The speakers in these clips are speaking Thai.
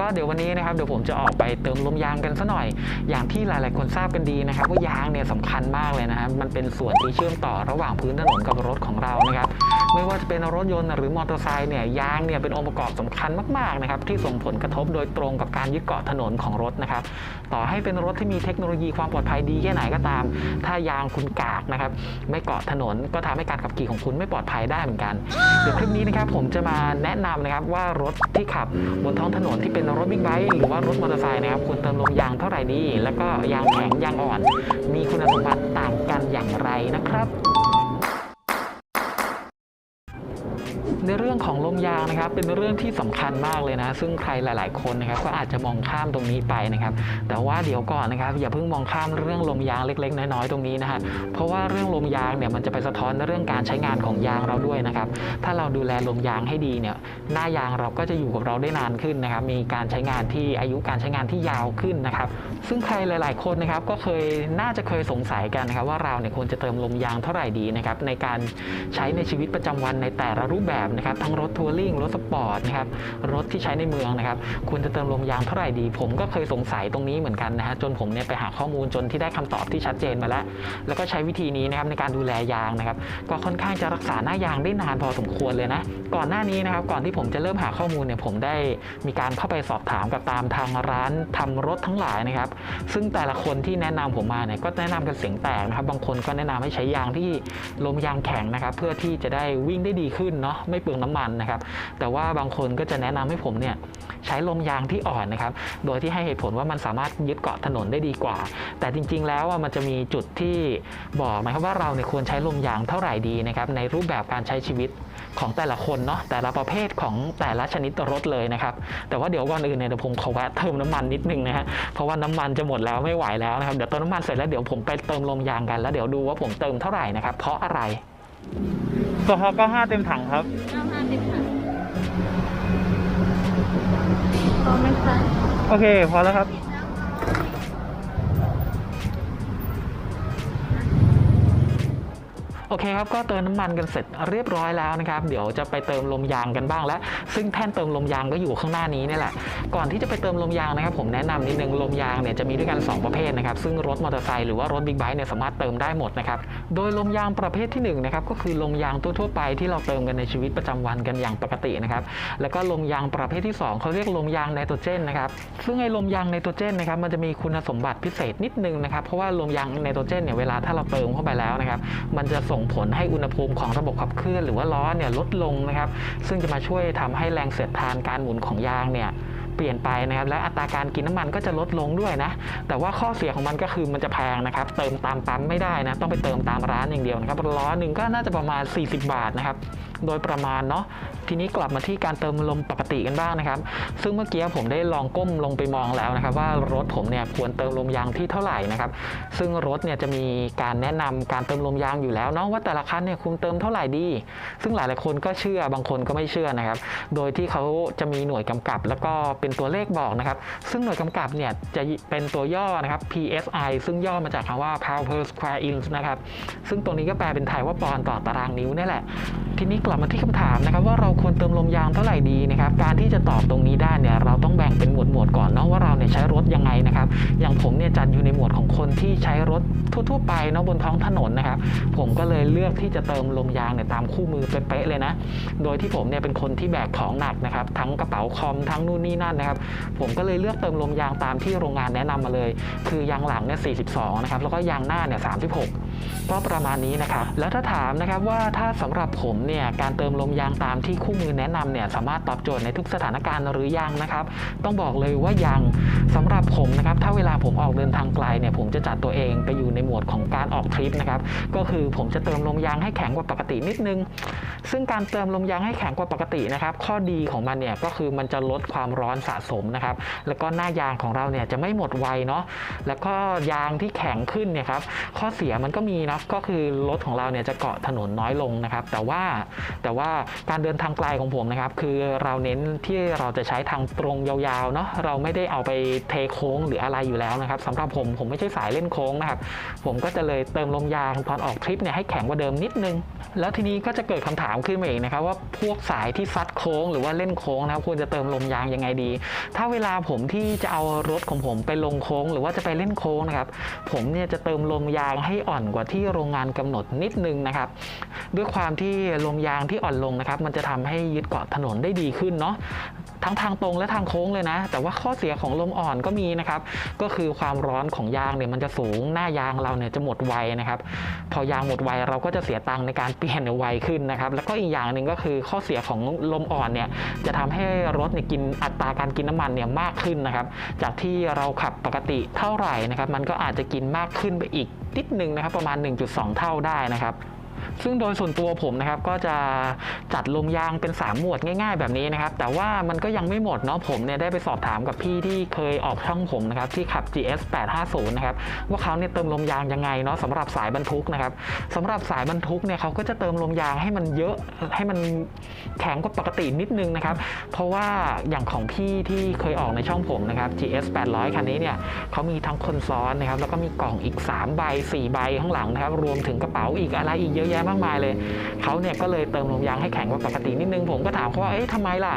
ก็เดี๋ยววันนี้นะครับเดี๋ยวผมจะออกไปเติมลมยางกันซะหน่อย อย่างที่หลาย ๆ คนทราบกันดีนะครับ ว่ายางเนี่ยสำคัญมากเลยนะครับมันเป็นส่วนที่เชื่อมต่อระหว่างพื้นถนนกับรถของเรานะครับ ไม่ว่าจะเป็นรถยนต์หรือมอเตอร์ไซค์เนี่ยยางเนี่ยเป็นองค์ประกอบสำคัญมากๆนะครับที่ส่งผลกระทบโดยตรงกับการยึดเกาะถนนของรถนะครับต่อให้เป็นรถที่มีเทคโนโลยีความปลอดภัยดีแค่ไหนก็ตาม ถ้ายางคุณกากนะครับไม่เกาะถนนก็ทำให้การขับขี่ของคุณไม่ปลอดภัยได้เหมือนกันเดี๋ยวคลิปนี้นะครับผมจะมาแนะนำนะครับว่ารถที่ขับบนท้องถนนที่เป็นรถบิ๊กไบค์หรือว่ารถมอเตอร์ไซค์นะครับควรเติมลมยางเท่าไหร่ดี แล้วก็ยางแข็งยางอ่อน มีคุณสมบัติต่างกันอย่างไรนะครับ ของลมยางนะครับเป็นเรื่องที่สำคัญมากเลยนะ ซึ่งใครหลาย ๆ คนนะครับก็อาจจะมองข้ามตรงนี้ไปนะครับ แต่ว่าเดี๋ยวก่อนนะครับ อย่าเพิ่งมองข้ามเรื่องลมยางเล็ก ๆ น้อยๆตรงนี้นะฮะเพราะว่าเรื่องลมยางเนี่ยมันจะไปสะท้อนในเรื่องการใช้งานของยางเราด้วยนะครับ ถ้าเราดูแลลมยางให้ดีเนี่ยหน้ายางเราก็จะอยู่กับเราได้นานขึ้นนะครับ มีการใช้งานที่อายุการใช้งานที่ยาวขึ้นนะครับ ซึ่งใครหลาย ๆ คนนะครับก็เคยน่าจะเคยสงสัยกันนะครับ ว่าเราเนี่ยควรจะเติมลมยางเท่าไหร่ดีนะครับในการใช้ในชีวิตประจำวันในแต่ละรูปแบบนะครับทั้งรถทัวริงรถสปอร์ตนะครับรถที่ใช้ในเมืองนะครับควรจะเติมลมยางเท่าไหร่ดี ผมก็เคยสงสัยตรงนี้เหมือนกันนะฮะจนผมเนี่ยไปหาข้อมูลจนที่ได้คำตอบที่ชัดเจนมาแล้ว แล้วก็ใช้วิธีนี้นะครับในการดูแลยางนะครับก็ค่อนข้างจะรักษาหน้ายางได้นานพอสมควรเลยนะก่อนหน้านี้นะครับก่อนที่ผมจะเริ่มหาข้อมูลเนี่ยผมได้มีการเข้าไปสอบถามกับตามทางร้านทำรถทั้งหลายนะครับ ซึ่งแต่ละคนที่แนะนำผมมาเนี่ยก็แนะนำกันเสียงแตกนะครับบางคนก็แนะนำให้ใช้ยางที่ลมยางแข็งนะครับเพื่อที่จะได้วิ่งได้ดีขึ้นเนาะไม่เปลืองน้ำมันนะครับ แต่ว่าบางคนก็จะแนะนำให้ผมเนี่ยใช้ลมยางที่อ่อนนะครับ โดยที่ให้เหตุผลว่ามันสามารถยึดเกาะถนนได้ดีกว่า แต่จริง ๆ แล้วอะมันจะมีจุดที่บอกนะครับว่าเราเนี่ยควรใช้ลมยางเท่าไหร่ดีนะครับในรูปแบบการใช้ชีวิตของแต่ละคนเนาะแต่ละประเภทของแต่ละชนิดรถเลยนะครับแต่ว่าเดี๋ยวก่อนอื่นเนี่ยเดี๋ยวผมขอแวะเติมน้ำมันนิดนึงนะฮะเพราะว่าน้ำมันจะหมดแล้วไม่ไหวแล้วนะครับเดี๋ยวเติมน้ำมันเสร็จแล้วเดี๋ยวผมไปเติมลมยางกันแล้วเดี๋ยวดูว่าผมเติมเท่าไหร่นะครับเพราะอะไรตัวเขาก็ห้าเต็มถังครับ เก้าห้าสิบค่ะ พอไหมคะ โอเค พอแล้วครับ โอเคครับก็เติมน้ำมันกันเสร็จเรียบร้อยแล้วนะครับ เดี๋ยวจะไปเติมลมยางกันบ้างแล้ว ซึ่งแท่นเติมลมยางก็อยู่ข้างหน้านี้นี่แหละ ก่อนที่จะไปเติมลมยางนะครับ ผมแนะนำนิดนึงลมยางเนี่ยจะมีด้วยกัน 2 ประเภทนะครับ ซึ่งรถมอเตอร์ไซค์หรือว่ารถบิ๊กไบค์เนี่ยสามารถเติมได้หมดนะครับ โดยลมยางประเภทที่1นะครับก็คือลมยางทั่วไปที่เราเติมกันในชีวิตประจำวันกันอย่างปกตินะครับ แล้วก็ลมยางประเภทที่สองเขาเรียกลมยางไนโตรเจนนะครับ ซึ่งไอ้ลมยางไนโตรเจนนะครับมันจะมีคุณสมบัติพิเศษนิดนึงนะครับ เพราะว่าลมยางไนโตรเจนเนี่ยเวลาถ้าเราเติมเข้าไปแล้วนะครับมันจะสงผลให้อุณหภูมิของระบบขับเคลื่อนหรือว่าล้อเนี่ยลดลงนะครับ ซึ่งจะมาช่วยทำให้แรงเสียดทานการหมุนของยางเนี่ยเปลี่ยนไปนะครับและอัตราการกินน้ำมันก็จะลดลงด้วยนะ แต่ว่าข้อเสียของมันก็คือมันจะแพงนะครับ เติมตามปั๊มไม่ได้นะต้องไปเติมตามร้านอย่างเดียวนะครับล้อหนึ่งก็น่าจะประมาณ 40 บาทนะครับโดยประมาณเนาะ ทีนี้กลับมาที่การเติมลมปกติกันบ้างนะครับ ซึ่งเมื่อกี้ผมได้ลองก้มลงไปมองแล้วนะครับว่ารถผมเนี่ยควรเติมลมยางที่เท่าไหร่นะครับ ซึ่งรถเนี่ยจะมีการแนะนำการเติมลมยางอยู่แล้วเนาะว่าแต่ละคันเนี่ยคุณเติมเท่าไหร่ดี ซึ่งหลายๆคนก็เชื่อบางคนก็ไม่เชื่อนะครับ โดยที่เขาจะมีหน่วยกำกับ แล้วก็เป็นตัวเลขบอกนะครับ ซึ่งหน่วยกำกับเนี่ยจะเป็นตัวย่อนะครับ PSI ซึ่งย่อมาจากคำว่า pound per square inch นะครับ ซึ่งตรงนี้ก็แปลเป็นไทยว่าปอนด์ต่อตารางนิ้วนี่แหละทีนี้กลับมาที่คำถามนะครับว่าเราควรเติมลมยางเท่าไหร่ดีนะครับการที่จะตอบตรงนี้ได้เนี่ยเราต้องแบ่งเป็นหมวดหมวดก่อนเนาะว่าเราเนี่ยใช้รถยังไงนะครับอย่างผมเนี่ยจัดอยู่ในหมวดของคนที่ใช้รถทั่วๆไปเนาะบนท้องถนนนะครับผมก็เลยเลือกที่จะเติมลมยางเนี่ยตามคู่มือเป๊ะๆเลยนะโดยที่ผมเนี่ยเป็นคนที่แบกของหนักนะครับทั้งกระเป๋าคอมทั้งนู่นนี่นั่นนะครับผมก็เลยเลือกเติมลมยางตามที่โรงงานแนะนำมาเลย คือยางหลังเนี่ย42นะครับแล้วก็ยางหน้าเนี่ย36 ก็ประมาณนี้นะครับ แล้วถ้าถามนะครับว่าถ้าสำหรับผมเนี่ยการเติมลมยางตามที่คู่มือแนะนำเนี่ยสามารถตอบโจทย์ในทุกสถานการณ์หรือยังนะครับ ต้องบอกเลยว่ายังสำหรับผมนะครับถ้าเวลาผมออกเดินทางไกลเนี่ยผมจะจัดตัวเองไปอยู่ในหมวดของการออกทริปนะครับก็คือผมจะเติมลมยางให้แข็งกว่าปกตินิดนึง ซึ่งการเติมลมยางให้แข็งกว่าปกตินะครับข้อดีของมันเนี่ยก็คือมันจะลดความร้อนสะสมนะครับแล้วก็หน้ายางของเราเนี่ยจะไม่หมดไวเนาะแล้วก็ยางที่แข็งขึ้นเนี่ยครับข้อเสียมันก็มีนะก็คือรถของเราเนี่ยจะเกาะถนนน้อยลงนะครับ แต่ว่าแต่ว่าการเดินทางไกลของผมนะครับ คือเราเน้นที่เราจะใช้ทางตรงยาวๆเนาะเราไม่ได้เอาไปเทโค้งหรืออะไรอยู่แล้วนะครับสำหรับผมผมไม่ใช่สายเล่นโค้งนะครับ ผมก็จะเลยเติมลมยางตอนออกทริปเนี่ยให้แข็งกว่าเดิมนิดนึง แล้วทีนี้ก็จะเกิดคำถามขึ้นมาอีกนะครับ ว่าพวกสายที่ซัดโค้งหรือว่าเล่นโค้งนะครับควรจะเติมลมยางยังไงดี ถ้าเวลาผมที่จะเอารถของผมไปลงโค้ง หรือว่าจะไปเล่นโค้งนะครับผมเนี่ยจะเติมลมยางให้อ่อนกว่าที่โรงงานกำหนดนิดนึงนะครับ ด้วยความที่ลมยางที่อ่อนลงนะครับ มันจะทำให้ยึดเกาะถนนได้ดีขึ้นเนาะทั้งทางตรงและทางโค้งเลยนะ แต่ว่าข้อเสียของลมอ่อนก็มีนะครับ ก็คือความร้อนของยางเนี่ยมันจะสูงหน้ายางเราเนี่ยจะหมดไวนะครับ พอยางหมดไวเราก็จะเสียตังค์ในการเปลี่ยนเนี่ยไวขึ้นนะครับ แล้วก็อีกอย่างหนึ่งก็คือข้อเสียของลมอ่อนเนี่ยจะทำให้รถเนี่ยกินอัตราการกินน้ำมันเนี่ยมากขึ้นนะครับ จากที่เราขับปกติเท่าไหร่นะครับ มันก็อาจจะกินมากขึ้นไปอีก นิดนึงนะครับประมาณ 1.2 เท่าได้นะครับ ซึ่งโดยส่วนตัวผมนะครับก็จะจัดลมยางเป็น 3 หมวดง่ายๆ แบบนี้นะครับ แต่ว่ามันก็ยังไม่หมดเนาะผมเนี่ยได้ไปสอบถามกับพี่ที่เคยออกช่องผมนะครับที่ขับ GS 850นะครับว่าเขาเนี่ยเติมลมยางยังไงเนาะสำหรับสายบรรทุกนะครับสำหรับสายบรรทุกเนี่ยเขาก็จะเติมลมยางให้มันเยอะให้มันแข็งกว่าปกตินิดนึงนะครับ เพราะว่าอย่างของพี่ที่เคยออกในช่องผมนะครับ GS 800คันนี้เนี่ยเขามีทั้งคนซ้อนนะครับแล้วก็มีกล่องอีก 3 ใบ 4 ใบข้างหลังนะครับรวมถึงกระเป๋าอีกอะไรอีกเยอะแยะมากมายเลยเขาเนี่ยก็เลยเติมลมยางให้แข็งกว่าปกตินิดนึงผมก็ถามเขาว่าเอ๊ะทำไมล่ะ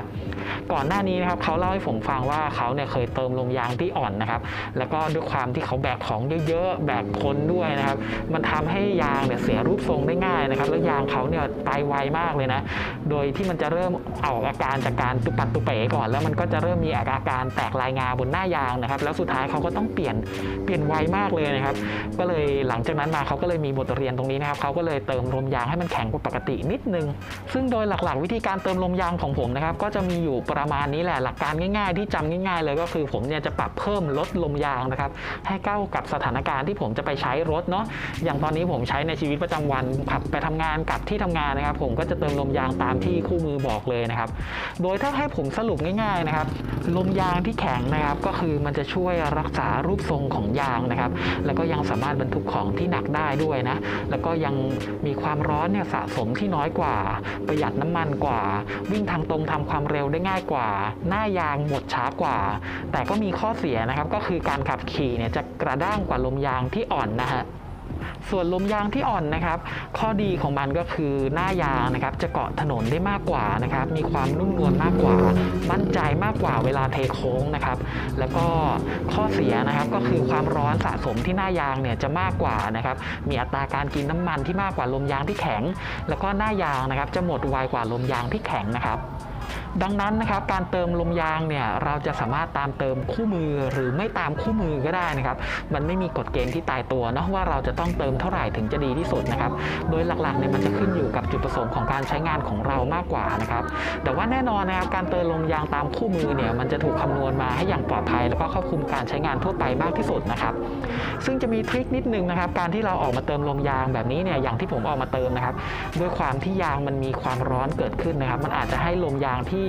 ก่อนหน้านี้นะครับเขาเล่าให้ผมฟังว่าเขาเนี่ยเคยเติมลมยางที่อ่อนนะครับ แล้วก็ด้วยความที่เขาแบกของเยอะๆแบกคนด้วยนะครับ มันทำให้ยางเนี่ยเสียรูปทรงได้ง่ายนะครับ แล้วยางเขาเนี่ยไปไวมากเลยนะ โดยที่มันจะเริ่มออกอาการจากการตุปัดตุเป๋ก่อน แล้วมันก็จะเริ่มมีอาการแตกลายงาบนหน้ายางนะครับ แล้วสุดท้ายเขาก็ต้องเปลี่ยนเปลี่ยนไวมากเลยนะครับ ก็เลยหลังจากนั้นมาเขาก็เลยมีบทเรียนตรงนี้นะครับเขาก็เลยเติมลลมยางให้มันแข็งกว่าปกตินิดนึง ซึ่งโดยหลักๆ วิธีการเติมลมยางของผมนะครับ ก็จะมีอยู่ประมาณนี้แหละหลักการง่าย ๆ ที่จำง่าย ๆ เลยก็คือผมเนี่ยจะปรับเพิ่มลดลมยางนะครับ ให้เข้ากับสถานการณ์ที่ผมจะไปใช้รถเนาะอย่างตอนนี้ผมใช้ในชีวิตประจำวันขับไปทำงานกลับที่ทำงานนะครับ ผมก็จะเติมลมยางตามที่คู่มือบอกเลยนะครับ โดยถ้าให้ผมสรุปง่ายๆนะครับลมยางที่แข็งนะครับก็คือมันจะช่วยรักษารูปทรงของยางนะครับ แล้วก็ยังสามารถบรรทุกของที่หนักได้ด้วยนะแล้วก็ยังมีความความร้อนเนี่ยสะสมที่น้อยกว่า ประหยัดน้ำมันกว่า วิ่งทางตรงทำความเร็วได้ง่ายกว่า หน้ายางหมดช้ากว่า แต่ก็มีข้อเสียนะครับก็คือการขับขี่เนี่ยจะกระด้างกว่าลมยางที่อ่อนนะฮะ ส่วนลมยางที่อ่อนนะครับ ข้อดีของมันก็คือหน้ายางนะครับ จะเกาะถนนได้มากกว่านะครับ มีความนุ่มนวลมากกว่า มั่นใจมากกว่าเวลาเทโค้งนะครับ แล้วก็ข้อเสียนะครับก็คือความร้อนสะสมที่หน้ายางเนี่ยจะมากกว่านะครับ มีอัตราการกินน้ำมันที่มากกว่าลมยางที่แข็ง แล้วก็หน้ายางนะครับ จะหมดไวกว่าลมยางที่แข็งนะครับ ดังนั้นนะครับการเติมลมยางเนี่ยเราจะสามารถตามเติมคู่มือหรือไม่ตามคู่มือก็ได้นะครับมันไม่มีกฎเกณฑ์ที่ตายตัวเนาะว่าเราจะต้องเติมเท่าไหร่ถึงจะดีที่สุดนะครับโดยหลักๆเนี่ยมันจะขึ้นอยู่กับจุดประสงค์ของการใช้งานของเรามากกว่านะครับแต่ว่าแน่นอนนะครับการเติมลมยางตามคู่มือเนี่ยมันจะถูกคำนวณมาให้อย่างปลอดภัย แล้วก็ครอบคลุมการใช้งานทั่วไปมากที่สุดนะครับซึ่งจะมีทริคนิดนึงนะครับการที่เราออกมาเติมลมยางแบบนี้เนี่ยอย่างที่ผมออกมาเติมนะครับด้วยความที่ยางมันมีความร้อนเกิดขึ้นนะครับมันอาจจะให้ลมยางที่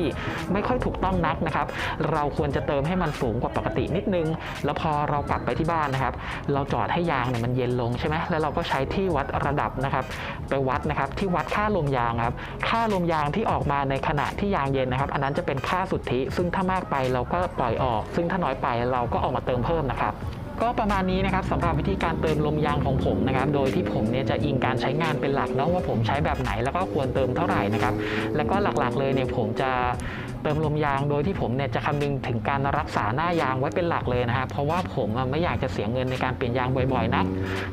ไม่ค่อยถูกต้องนักนะครับ เราควรจะเติมให้มันสูงกว่าปกตินิดนึง แล้วพอเรากลับไปที่บ้านนะครับ เราจอดให้ยางเนี่ยมันเย็นลงใช่ไหมแล้วเราก็ใช้ที่วัดระดับนะครับ ไปวัดนะครับที่วัดค่าลมยางครับ ค่าลมยางที่ออกมาในขณะที่ยางเย็นนะครับ อันนั้นจะเป็นค่าสุทธิ ซึ่งถ้ามากไปเราก็ปล่อยออก ซึ่งถ้าน้อยไปเราก็ออกมาเติมเพิ่มนะครับ ก็ประมาณนี้นะครับสำหรับวิธีการเติมลมยางของผมนะครับโดยที่ผมเนี่ยจะอิงการใช้งานเป็นหลักเนาะว่าผมใช้แบบไหนแล้วก็ควรเติมเท่าไหร่นะครับแล้วก็หลักๆเลยเนี่ยผมจะเติมลมยางโดยที่ผมเนี่ยจะคำนึงถึงการรักษาหน้ายางไว้เป็นหลักเลยนะครับเพราะว่าผมไม่อยากจะเสียเงินในการเปลี่ยนยางบ่อยๆนัก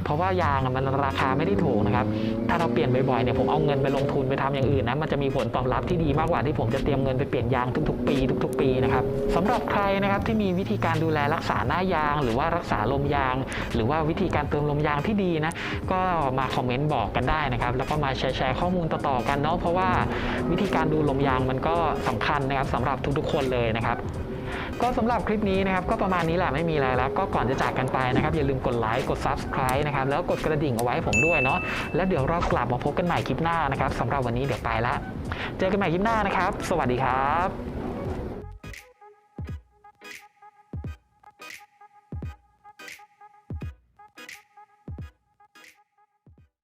เพราะว่ายางมันราคาไม่ได้ถูกนะครับถ้าเราเปลี่ยนบ่อยๆเนี่ยผมเอาเงินไปลงทุนไปทำอย่างอื่นนะมันจะมีผลตอบรับที่ดีมากกว่าที่ผมจะเตรียมเงินไปเปลี่ยนยางทุกๆ ปี ทุก ๆ ปีนะครับสำหรับใครนะครับที่มีวิธีการดูแลรักษาหน้ายาง หรือว่ารักษาลมยาง หรือว่าวิธีการเติมลมยางที่ดีนะก็มาคอมเมนต์บอกกันได้นะครับแล้วก็มาแชร์ข้อมูลต่อๆกันเนาะเพราะว่าวิธีการดูลมยางมันก็สำคัญนะครับสำหรับทุกๆ คนเลยนะครับก็สำหรับคลิปนี้นะครับก็ประมาณนี้แหละไม่มีอะไรแล้ว ก็ก่อนจะจากกันไปนะครับ อย่าลืมกดไลค์กด Subscribe นะครับแล้วกดกระดิ่งเอาไว้ผมด้วยเนาะแล้วเดี๋ยวเรากลับมาพบกันใหม่คลิปหน้านะครับสำหรับวันนี้เดี๋ยวไปละเจอกันใหม่คลิปหน้านะครับ สวัสดีครับ